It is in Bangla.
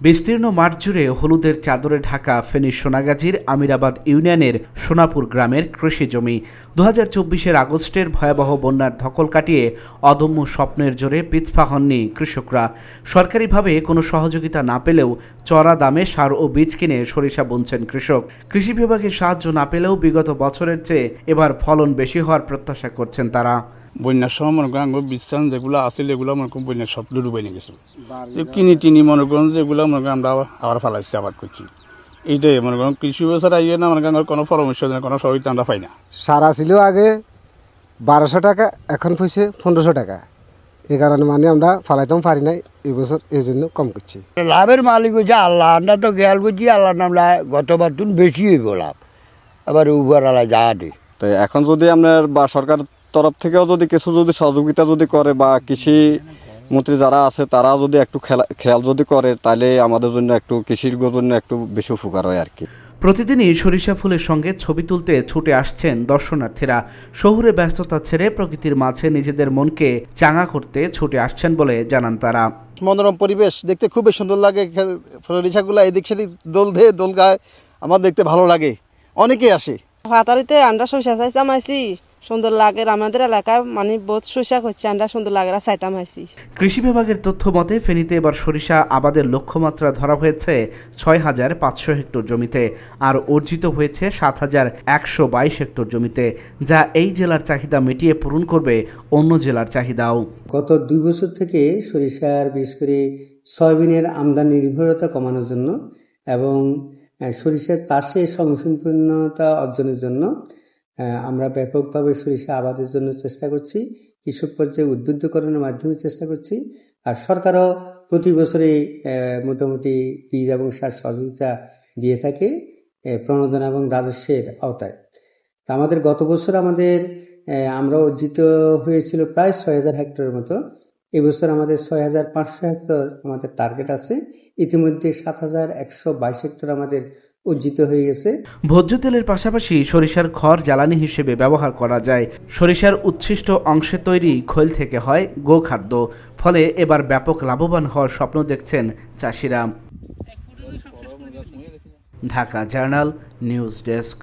বিস্তীর্ণ মাঠ জুড়ে হলুদের চাদরে ঢাকা ফেনী সোনাগাজীর আমিরাবাদ ইউনিয়নের সোনাপুর গ্রামের কৃষি জমি। দু হাজার আগস্টের ভয়াবহ বন্যার ধকল কাটিয়ে অদম্য স্বপ্নের জোরে পিছপা হননি কৃষকরা। সরকারিভাবে কোনো সহযোগিতা না পেলেও চড়া দামে সার ও বীজ কিনে সরিষা বুনছেন কৃষক। কৃষি বিভাগের সাহায্য না পেলেও বিগত বছরের চেয়ে এবার ফলন বেশি হওয়ার প্রত্যাশা করছেন তারা। বন্যার সময় মনে করেন আঙ্গুর বিশ্রাম যেগুলো আছিল এগুলো মনে করেন বন্যার সব ডুবে নিয়ে গেছিল যে কিনি টিনি মনে করেন যেগুলো মনে করেন আমরা আবার ফালাইছি আবাদ করছি। এইটাই মনে করেন কৃষি ব্যবস্থা আইয়ে না মনে করেন কোনো পরামর্শ নেই কোনো সহযোগিতা আমরা পাই না। সারা ছিল আগে বারোশো টাকা এখন পয়সে পনেরোশো টাকা। এই কারণে মানে আমরা ফালাইতেও পারি নাই এবছর এই জন্য কম করছি। লাভের মালিক হচ্ছে আল্লাহ আমরা তো খেয়াল করছি আল্লাহ নামলা গতবার তুন বেশি হইব লাভ। আবার উপর আল্লাহ যা দে। তো এখন যদি আপনার বা সরকার তরফ থেকেও যদি কিছু যদি সহযোগিতা যদি করে বা কৃষি মন্ত্রী যারা আছে তারা যদি একটু খেলা- খেয়াল যদি করে তাহলে আমাদের জন্য একটু কৃষির জন্য একটু বেশি উপকার হয় আর কি। প্রতিদিনই সরিষা ফুলের সঙ্গে ছবি তুলতে ছুটে আসছেন দর্শনার্থীরা। শহুরে ব্যস্ততা ছেড়ে প্রকৃতির মাঝে নিজেদের মনকে চাঙা করতে ছুটে আসছেন বলে জানান তারা। মনোরম পরিবেশ দেখতে খুবই সুন্দর লাগে। সরিষাগুলো এদিক সেদিক দোল ধে দোল গায় আমার দেখতে ভালো লাগে। অনেকেই আসে। হাতারিতে চাইতাম আইছি সুন্দর লাগে আমাদের এলাকায় মানে বহুত শসা হচ্ছে আমরা সুন্দর লাগে চাইতাম আইছি। কৃষি বিভাগের তথ্য মতে ফেনীতে এবার সরিষা আবাদের লক্ষ্যমাত্রা ধরা হয়েছে ছয় হাজার পাঁচশো হেক্টর জমিতে আর অর্জিত হয়েছে সাত হাজার একশো বাইশ হেক্টর জমিতে যা এই জেলার চাহিদা মিটিয়ে পূরণ করবে অন্য জেলার চাহিদাও। গত দুই বছর থেকে সরিষার বিশেষ করে সয়াবিনের আমদানি নির্ভরতা কমানোর জন্য এবং সরিষার চাষে স্বয়ংসম্পূর্ণতা অর্জনের জন্য আমরা ব্যাপকভাবে সরিষা আবাদের জন্য চেষ্টা করছি, কৃষক পর্যায়ে উদ্বুদ্ধকরণের মাধ্যমে চেষ্টা করছি, আর সরকারও প্রতি বছরে মোটামুটি বীজ এবং সার সহযোগিতা দিয়ে থাকে প্রণোদনা এবং রাজস্বের আওতায়। তা আমাদের গত বছর আমাদের আমরা অর্জিত হয়েছিল প্রায় ছয় হাজার হেক্টরের মতো। এবছর আমাদের ছয় হাজার পাঁচশো হেক্টর আমাদের টার্গেট আছে। ইতিমধ্যে সাত হাজার একশো বাইশ হেক্টর আমাদের অর্জিত হয়ে গেছে। ভোজ্য তেলের পাশাপাশি সরিষার খড় জ্বালানি হিসেবে ব্যবহার করা যায়। সরিষার উচ্ছিষ্ট অংশে তৈরি খৈল থেকে হয় গোখাদ্য। ফলে এবার ব্যাপক লাভবান হওয়ার স্বপ্ন দেখছেন চাষিরা। Dhaka journal, news desk.